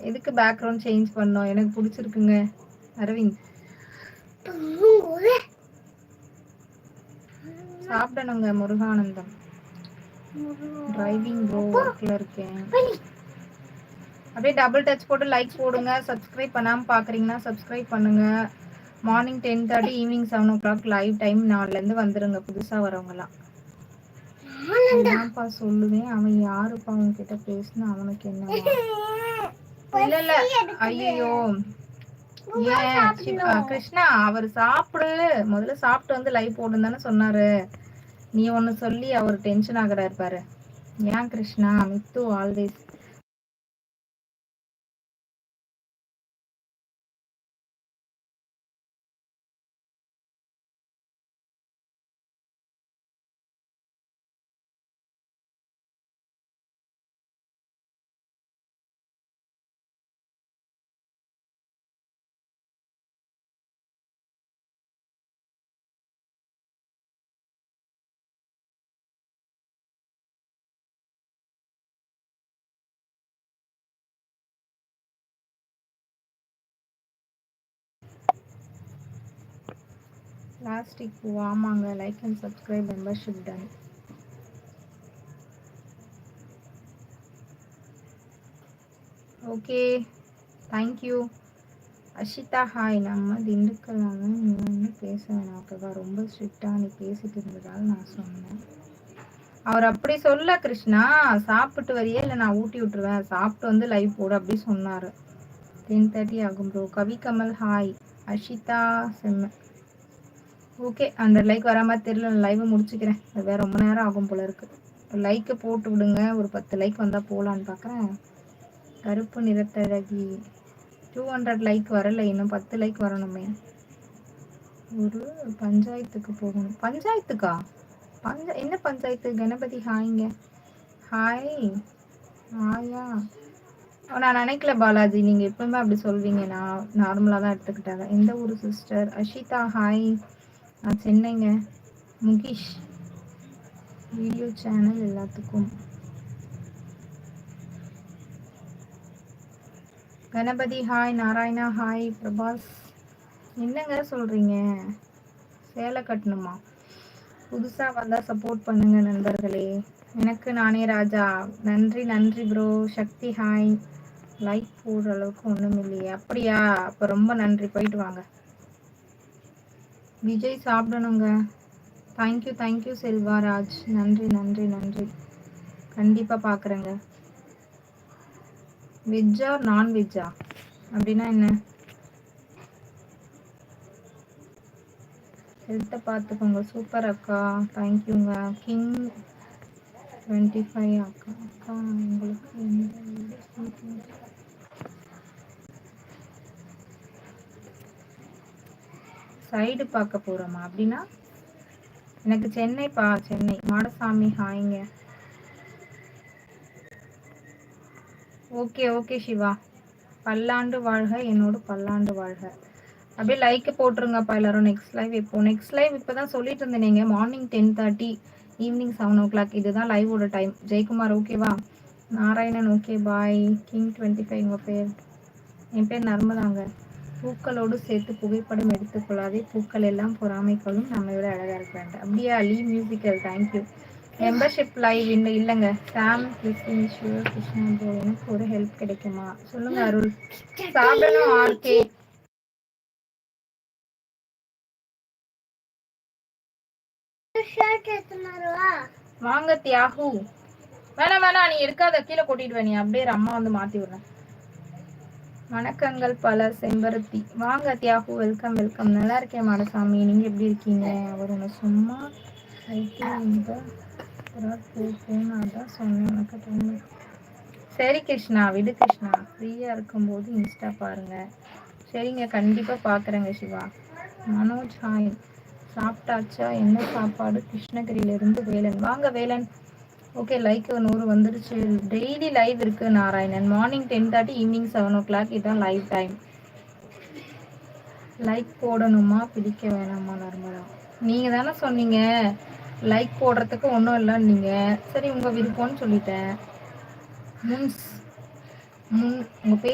எதுக்கு background change பண்ணோம்? எனக்கு பிடிச்சிருக்குங்க. அரவிந்த். சாப்பிடணுங்க முருகானந்தம். டிரைவிங் ஒர்க்கில் இருக்கேன். அப்படியே டபுள் டச் போட்டு லைக் போடுங்க. சப்ஸ்கிரைப் பண்ணாமல் பார்க்குறீங்கன்னா சப்ஸ்கிரைப் பண்ணுங்க. Morning ten thirty evening seven o'clock live time நாலுலேருந்து வந்துருங்க. புதுசாக வரவங்கலாம். என்னப்பா சொல்லுவேன் அவன் யாருப்பா? அவன் கிட்ட பேசினா அவனுக்கு என்ன இல்ல இல்ல. ஐயோ ஏன்? கிருஷ்ணா அவர் சாப்பிடு. முதல்ல சாப்பிட்டு வந்து லைவ் போடுன்னு தானே சொன்னாரு. நீ ஒன்னு சொல்லி அவர் டென்ஷன் ஆகுறாரு பாரு. ஏன் கிருஷ்ணா? மித்து ஆல்வேஸ் பிளாஸ்டிக் ஆமாங்க like and subscribe membership done okay thank you Ashitha hi நம்ம திண்டுக்கல்லாங்க நீ வந்து பேச வேணாம் ஓகேவா ரொம்ப ஸ்ட்ரிக்டாக நீ பேசிட்டு இருந்ததால் நான் சொன்னேன். அவர் அப்படி சொல்ல கிருஷ்ணா. சாப்பிட்டு வரியே? இல்லை நான் ஊட்டி விட்டுருவேன். சாப்பிட்டு வந்து லைவ் போடு அப்படி சொன்னார். டென் தேர்ட்டி ஆகும் ப்ரோ கவி கமல் ஹாய் அஷிதா செம்ம ஓகே அந்த லைக் வர மாதிரி தெரியல லைவை முடிச்சுக்கிறேன். வேற ரொம்ப நேரம் ஆகும் போல இருக்கு. லைக்கை போட்டு விடுங்க. ஒரு பத்து லைக் வந்தால் போகலான்னு பார்க்குறேன் கருப்பு நிறத்தழகி டூ ஹண்ட்ரட் லைக் வரலை இன்னும் பத்து லைக் வரணுமே. ஒரு பஞ்சாயத்துக்கு போகணும். பஞ்சாயத்துக்கா? பஞ்சா என்ன பஞ்சாயத்து? கணபதி ஹாய்ங்க ஹாய் ஹாயா நான் நினைக்கல பாலாஜி. நீங்கள் எப்பவுமே அப்படி சொல்வீங்க. நான் நார்மலாக தான் எடுத்துக்கிட்டாங்க எந்த ஊர் சிஸ்டர் அஷிதா ஹாய் நான் சென்னைங்க. முகேஷ். வீடியோ சேனல் எல்லாத்துக்கும். Ganapathi hi Narayana hi Prabhas. என்னங்க சொல்கிறீங்க சேலை கட்டணுமா? புதுசாக வந்தால் சப்போர்ட் பண்ணுங்க நண்பர்களே. எனக்கு நானே ராஜா. நன்றி நன்றி ப்ரோ சக்தி ஹாய் லைக் போடுற அளவுக்கு ஒன்றும் இல்லையே அப்படியா? அப்போ ரொம்ப நன்றி. போயிட்டு வாங்க. Vijay சாப்பிடணுங்க. Thank you thank you Selvaraj நன்றி நன்றி நன்றி. கண்டிப்பாக பார்க்குறேங்க வெஜ்ஜா நான்வெஜ்ஜா அப்படின்னா என்ன? ஹெல்த்தை பார்த்துக்கோங்க. சூப்பர் அக்கா. தேங்க்யூங்க கிங் டுவெண்ட்டி ஃபைவ் அக்கா. அக்கா உங்களுக்கு சைடு பார்க்க போகிறோமா அப்படின்னா எனக்கு சென்னைப்பா சென்னை. மாடசாமி ஹாய்ங்க ஓகே ஓகே சிவா. பல்லாண்டு வாழ்க என்னோட பல்லாண்டு வாழ்க. அப்படியே லைக் போட்டுருங்கப்பா எல்லாரும் நெக்ஸ்ட் லைவ் இப்போ. நெக்ஸ்ட் லைவ் இப்போ தான் சொல்லிட்டு இருந்தேன் நீங்கள் morning ten thirty evening seven o'clock இதுதான் லைவோட டைம் ஜெயக்குமார் ஓகேவா Narayanan okay bye king twenty five உங்கள் பேர்? என் பேர் நர்மதாங்க. பூக்களோடு சேர்த்து புகைப்படம் எடுத்துக்கொள்ளாதே பூக்கள் எல்லாம் பொறாமைகளும் நம்மை விட அழகாக இருக்க வேண்டாம் அப்படியா Lee musical thank you membership live இன்னும் இல்லைங்க. சாம் கிறிஸ்டின் ஷுவர் கிருஷ்ணா எனக்கு ஒரு ஹெல்ப் கிடைக்குமா? சொல்லுங்க அருள். சாப்பிடணும் ஆர்கே வாங்க தியாகு. வேணாம் வேணாம் நீ எடுக்காத. கீழே கொட்டிட்டு நீ அப்படியே அம்மா வந்து மாத்தி விடுறேன். வணக்கங்கள் பல செம்பருத்தி. வாங்க தியாகு வெல்கம் வெல்கம். நல்லா இருக்கேன் மாடசாமி. நீங்கள் எப்படி இருக்கீங்க? அவர் உன்னை சும்மா தான் சொன்னேன். உனக்கு சரி கிருஷ்ணா. விடு கிருஷ்ணா. ஃப்ரீயாக இருக்கும்போது இன்ஸ்டா பாருங்கள் சரிங்க கண்டிப்பாக பார்க்குறேங்க சிவா. மனோஜ் ஹாய் சாப்பிட்டாச்சா? என்ன சாப்பாடு? கிருஷ்ணகிரியிலேருந்து வேலன். வாங்க வேலன். ஓகே லைக் நூறு வந்துருச்சு டெய்லி லைவ் இருக்கு Narayanan. Morning ten thirty evening seven o'clock இதுதான் லைவ் டைம் லைக் போடணுமா? பிடிக்க வேணாமா நர்மதா? நீங்கள் தானே சொன்னீங்க. லைக் போடுறதுக்கு ஒன்றும் இல்லை சரி உங்கள் விருப்பம்னு சொல்லிட்டேன். முன்ஸ் முன் உங்கள் பேர்